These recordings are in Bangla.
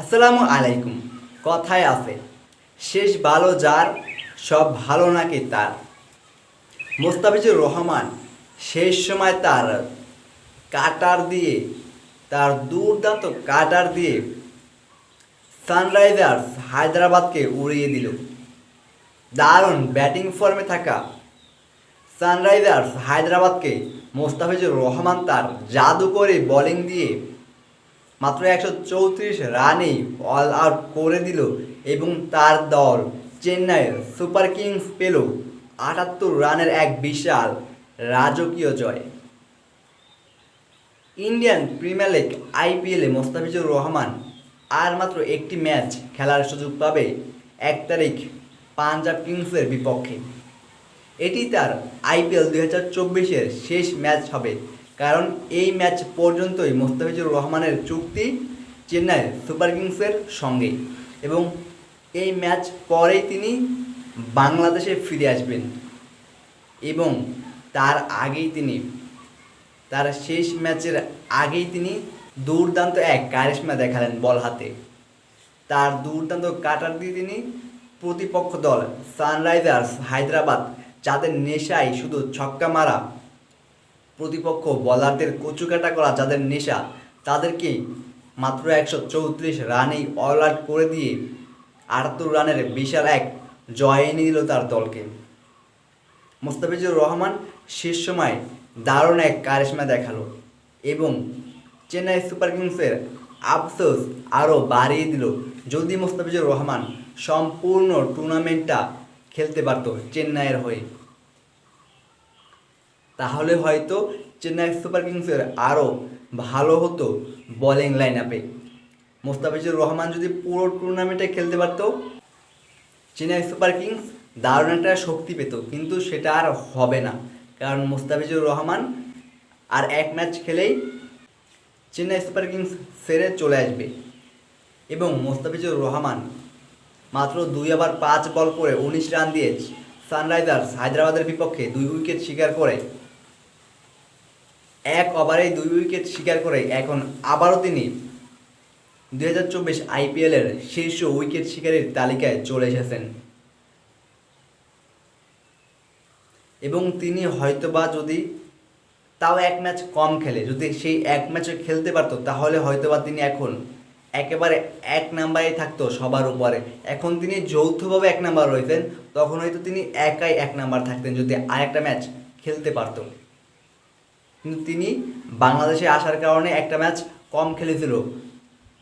আসসালামু আলাইকুম। কথায় আছে, শেষ ভালো যার, সব ভালো নাকি তার। মোস্তাফিজুর রহমান শেষ সময় তার কাটার দিয়ে, তার দুর্দান্ত কাটার দিয়ে সানরাইজার্স হায়দ্রাবাদকে উড়িয়ে দিল। দারুণ ব্যাটিং ফর্মে থাকা সানরাইজার্স হায়দ্রাবাদকে মোস্তাফিজুর রহমান তার জাদু করে বোলিং দিয়ে মাত্র একশো চৌত্রিশ রানেই অল আউট করে দিল এবং তার দল চেন্নাইয়ের সুপার কিংস পেল আটাত্তর রানের এক বিশাল রাজকীয় জয়। ইন্ডিয়ান প্রিমিয়ার লিগ আইপিএলে মোস্তাফিজুর রহমান আর মাত্র একটি ম্যাচ খেলার সুযোগ পাবে এক তারিখ পাঞ্জাব কিংসের বিপক্ষে। এটি তার আইপিএল দুই হাজার চব্বিশের শেষ ম্যাচ হবে। কারণ এই ম্যাচ পর্যন্তই মোস্তাফিজুর রহমানের চুক্তি চেন্নাই সুপার কিংসের সঙ্গে এবং এই ম্যাচ পরেই তিনি বাংলাদেশে ফিরে আসবেন। এবং তার আগেই তিনি, তার শেষ ম্যাচের আগেই তিনি দুর্দান্ত এক কারিশমা দেখালেন বল হাতে। তার দুর্দান্ত কাটার দিয়ে তিনি প্রতিপক্ষ দল সানরাইজার্স হায়দ্রাবাদ, যাদের নেশায় শুধু ছক্কা মারা প্রতিপক্ষ বলারদের কচুকাটা করা, যাদের নেশা, তাদেরকে মাত্র একশো চৌত্রিশ রানেই অল আউট করে দিয়ে আটাত্তর রানের বিশাল এক জয় এনে দিল তার দলকে। মোস্তাফিজুর রহমান শেষ সময় দারুণ এক কারিশমা দেখাল এবং চেন্নাই সুপার কিংসের আফসোস আরও বাড়িয়ে দিল। যদি মোস্তাফিজুর রহমান সম্পূর্ণ টুর্নামেন্টটা খেলতে পারত চেন্নাইয়ের হয়ে। তাহলে হয়তো চেন্নাই সুপার কিংসের আরও ভালো হতো বোলিং লাইন আপে মোস্তাফিজুর রহমান যদি পুরো টুর্নামেন্টে খেলতে পারতো, চেন্নাই সুপার কিংস দারুণ একটা শক্তি পেত, কিন্তু সেটা আর হবে না। কারণ মোস্তাফিজুর রহমান আর এক ম্যাচ খেলেই চেন্নাই সুপার কিংস সেরে চলে আসবে। এবং মোস্তাফিজুর রহমান মাত্র দুই ওভার পাঁচ বল করে উনিশ রান দিয়ে সানরাইজার্স হায়দ্রাবাদের বিপক্ষে দুই উইকেট শিকার করে এক ওভারেই দুই উইকেট শিকার করে এখন আবারও তিনি দুই হাজার চব্বিশ আইপিএলের শীর্ষ উইকেট শিকারের তালিকায় চলে এসেছেন। এবং তিনি হয়তোবা যদি তাও এক ম্যাচ কম খেলে, যদি সেই এক ম্যাচে খেলতে পারতো, তাহলে হয়তোবা তিনি এখন একেবারে এক নাম্বারেই থাকতো সবার উপরে। এখন তিনি যৌথভাবে এক নাম্বার রয়েছেন, তখন হয়তো তিনি একাই এক নাম্বার থাকতেন যদি আরেকটা ম্যাচ খেলতে পারতো। কিন্তু তিনি বাংলাদেশে আসার কারণে একটা ম্যাচ কম খেলেছিল।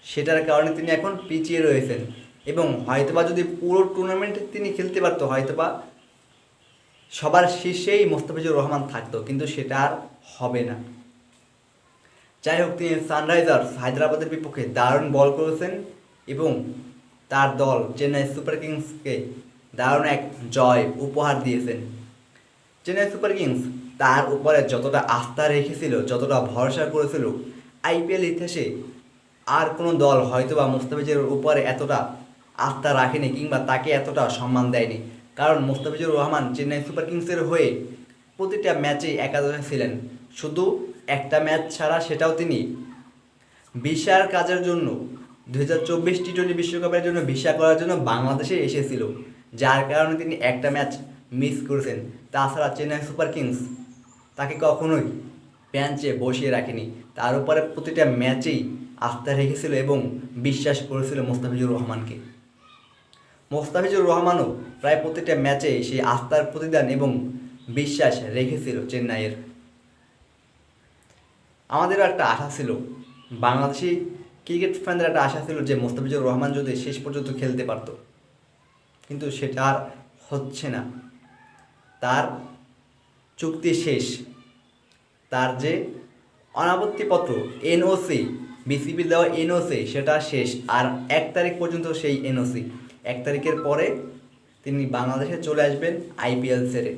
সেটার কারণে তিনি এখন পিছিয়ে রয়েছেন। এবং হয়তোবা যদি পুরো টুর্নামেন্টে তিনি খেলতে পারতো, হয়তোবা সবার শীর্ষেই মোস্তাফিজুর রহমান থাকতো, কিন্তু সেটা আর হবে না। যাই হোক, তিনি সানরাইজার্স হায়দ্রাবাদের বিপক্ষে দারুণ বল করেছেন এবং তার দল চেন্নাই সুপার কিংসকে দারুণ এক জয় উপহার দিয়েছেন। চেন্নাই সুপার কিংস তার উপরে যতটা আস্থা রেখেছিল, যতটা ভরসা করেছিল, আইপিএল ইতিহাসে আর কোনো দল হয়তো বা মুস্তাফিজের উপরে এতটা আস্থা রাখেনি কিংবা তাকে এতটা সম্মান দেয়নি। কারণ মুস্তাফিজুর রহমান চেন্নাই সুপার কিংসের হয়ে প্রতিটা ম্যাচেই একাদশে ছিলেন। শুধু একটা ম্যাচ ছাড়া সেটাও তিনি ভিসার কাজের জন্য দু হাজার চব্বিশ টি টোয়েন্টি বিশ্বকাপের জন্য ভিসা করার জন্য বাংলাদেশে এসেছিল, যার কারণে তিনি একটা ম্যাচ মিস করেছেন। তাছাড়া চেন্নাই সুপার কিংস তাকে কখনোই বেঞ্চে বসিয়ে রাখেনি। তার উপরে প্রতিটা ম্যাচেই আস্থা রেখেছিল এবং বিশ্বাস করেছিল মোস্তাফিজুর রহমানকে। মোস্তাফিজুর রহমানও প্রায় প্রতিটা ম্যাচে সেই আস্থার প্রতিদান এবং বিশ্বাস রেখেছিল চেন্নাইয়ের। আমাদেরও একটা আশা ছিল। বাংলাদেশি ক্রিকেট ফ্যানদের একটা আশা ছিল যে মোস্তাফিজুর রহমান যদি শেষ পর্যন্ত খেলতে পারতো। কিন্তু সেটা আর হচ্ছে না। তার চুক্তি শেষ। তার যে অনাপত্তিপত্র এনওসি বিসিবি দেওয়া এনওসি, সেটা শেষ। আর এক তারিখ পর্যন্ত সেই এনওসি। এক তারিখের পরে তিনি বাংলাদেশে চলে আসবেন আইপিএল সেরে